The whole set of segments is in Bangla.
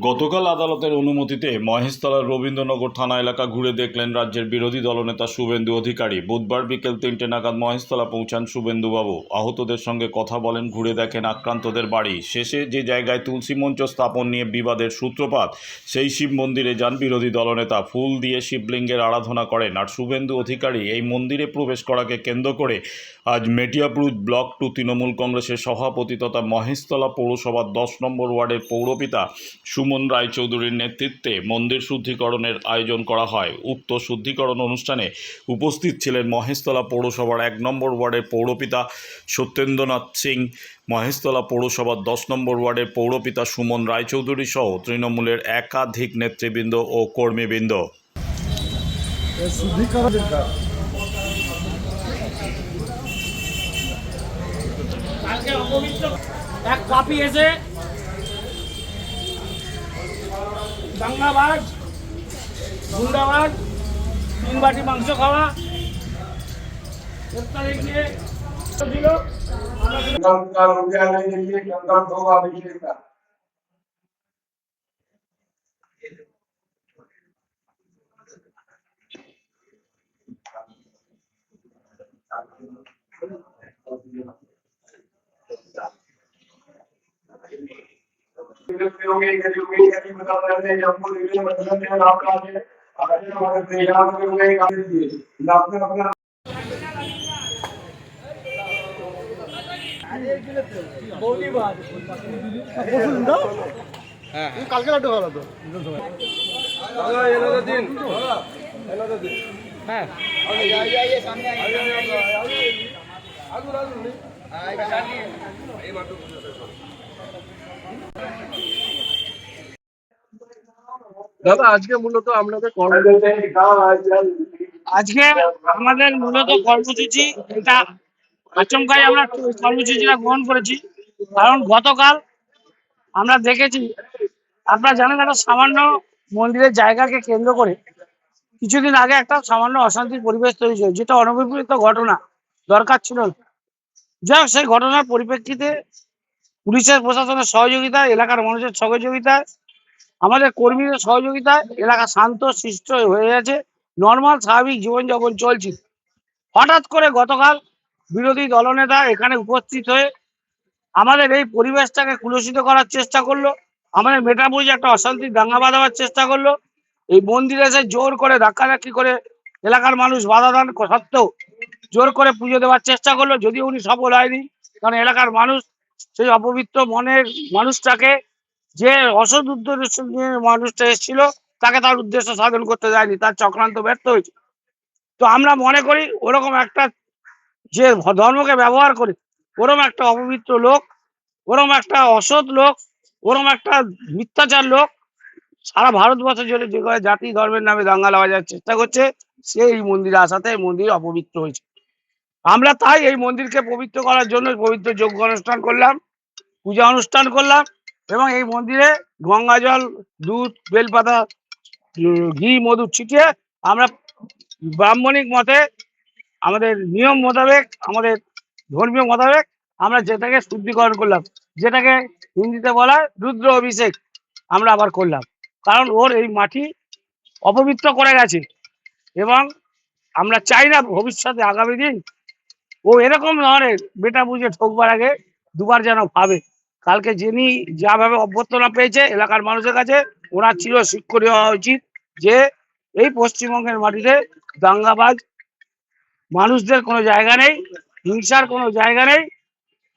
গতকাল আদালতের অনুমতিতে মহেশতলার রবীন্দ্রনগর থানা এলাকা ঘুরে দেখলেন রাজ্যের বিরোধী দলনেতা শুভেন্দু অধিকারী। বুধবার বিকেল তিনটে নাগাদ মহেশতলা পৌঁছান শুভেন্দুবাবু। আহতদের সঙ্গে কথা বলেন, ঘুরে দেখেন আক্রান্তদের বাড়ি। শেষে যে জায়গায় তুলসী মঞ্চ স্থাপন নিয়ে বিবাদের সূত্রপাত, সেই শিব মন্দিরে যান বিরোধী দলনেতা। ফুল দিয়ে শিবলিঙ্গের আরাধনা করেন আর শুভেন্দু অধিকারী এই মন্দিরে প্রবেশ করাকে কেন্দ্র করে আজ মেটিয়াপুর ব্লক টু তৃণমূল কংগ্রেসের সভাপতি তথা মহেশতলা পৌরসভার দশ নম্বর ওয়ার্ডের পৌরপিতা সুমন রায়চৌধুরীর নেতৃত্বে মন্দির শুদ্ধিকরণের আয়োজন করা হয়। উক্ত শুদ্ধিকরণ অনুষ্ঠানে উপস্থিত ছিলেন মহেশতলা পৌরসভার এক নম্বর ওয়ার্ডের পৌরপিতা সত্যেন্দ্রনাথ সিং মহেশতলা পৌরসভার দশ নম্বর ওয়ার্ডের পৌরপিতা সুমন রায়চৌধুরী সহ তৃণমূলের একাধিক নেতৃবৃন্দ ও কর্মীবৃন্দ। এক পাপি এসে দাঙ্গাবাজ গুন্ডাবাজ তিন বাটি মাংস খাওয়া। গ্রেপ্তারে গিয়ে দিল। আমরা संस्कार रुपया लेने के लिए कंकड़ होगा अभिषेक का अपना কালকে লাড্ডু ভালো তো হ্যাঁ দাদা, আজকে মূলত আপনাদের আজকে আমাদের মূলত কর্মসূচি এটা আচমকাই আমরা কর্মসূচিটা গ্রহণ করেছি। কারণ গতকাল আমরা দেখেছি, আপনারা জানেন একটা সামান্য মন্দিরের জায়গাকে কেন্দ্র করে কিছুদিন আগে একটা সামান্য অশান্তির পরিবেশ তৈরি হয়েছে, যেটা অনভিপ্রেত ঘটনা, দরকার ছিল না। যাই সেই ঘটনার পরিপ্রেক্ষিতে পুলিশের, প্রশাসনের সহযোগিতা এলাকার মানুষের সহযোগিতায় আমাদের কর্মীদের সহযোগিতায় এলাকা শান্ত, সৃষ্ট হয়ে গেছে। নর্মাল স্বাভাবিক জীবনযাপন চলছে। হঠাৎ করে গতকাল বিরোধী দলনেতা এখানে উপস্থিত হয়ে আমাদের এই পরিবেশটাকে কুলসিত করার চেষ্টা করল। আমাদের মেটাবুজ একটা অশান্তি দাঙ্গা বাঁধাবার চেষ্টা করল। এই মন্দিরে এসে জোর করে ধাক্কাধাক্কি করে এলাকার মানুষ বাধা দান সত্ত্বেও জোর করে পুজো দেওয়ার চেষ্টা করল। যদিও উনি সফল হয়নি, কারণ এলাকার মানুষ সেই অপবিত্র মনের মানুষটাকে যে অসৎ উদ্দেশ্য নিয়ে মানুষটা এসেছিল, তাকে তার উদ্দেশ্য সাধন করতে দেয়নি তার চক্রান্ত ব্যর্থ হয়েছে। তো আমরা মনে করি ওরকম একটা যে ধর্মকে ব্যবহার করে, ওরম একটা অপবিত্র লোক, ওরম একটা অসৎ লোক, ওরম একটা মিথ্যাচার লোক, সারা ভারতবর্ষ জুড়ে যে কয় জাতি ধর্মের নামে দাঙ্গা লাগাবার চেষ্টা করছে সে এই মন্দিরে আসাতে মন্দির অপবিত্র হয়েছে। আমরা তাই এই মন্দিরকে পবিত্র করার জন্য পবিত্র যজ্ঞ অনুষ্ঠান করলাম, পূজা অনুষ্ঠান করলাম এবং এই মন্দিরে গঙ্গা জল, দুধ, বেলপাতা ঘি, মধু ছিটিয়ে আমরা ব্রাহ্মণিক মতে আমাদের নিয়ম মোতাবেক, আমাদের ধর্মীয় মোতাবেক আমরা যেটাকে শুদ্ধিকরণ করলাম, যেটাকে হিন্দিতে বলা রুদ্র অভিষেক আমরা আবার করলাম। কারণ ওর এই মাটি অপবিত্র করে গেছে এবং আমরা চাই না ভবিষ্যতে আগামী দিন ও এরকম ধরনের বেটা বুঝে ঠকবার আগে দুবার যেন ভাবে। কালকে যিনি যাভাবে অভ্যর্থনা পেয়েছে এলাকার মানুষের কাছে, ওনার চির শিক্ষণীয় হওয়া উচিত যে এই পশ্চিমবঙ্গের মাটিতে দাঙ্গাবাজ মানুষদের কোনো জায়গা নেই, হিংসার কোনো জায়গা নেই।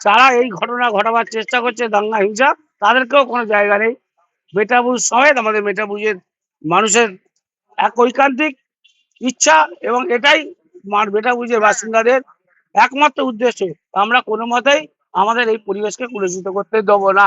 যারা এই ঘটনা ঘটাবার চেষ্টা করছে, দাঙ্গা, হিংসা, তাদেরকেও কোনো জায়গা নেই। মেটাবুজ সমেত আমাদের মেটাবুজের মানুষের এক ঐকান্তিক ইচ্ছা এবং এটাই মার বেটাবুজের বাসিন্দাদের একমাত্র উদ্দেশ্য। আমরা কোনো মতেই আমাদের এই পরিবেশকে কুলুষিত করতে দেবো না।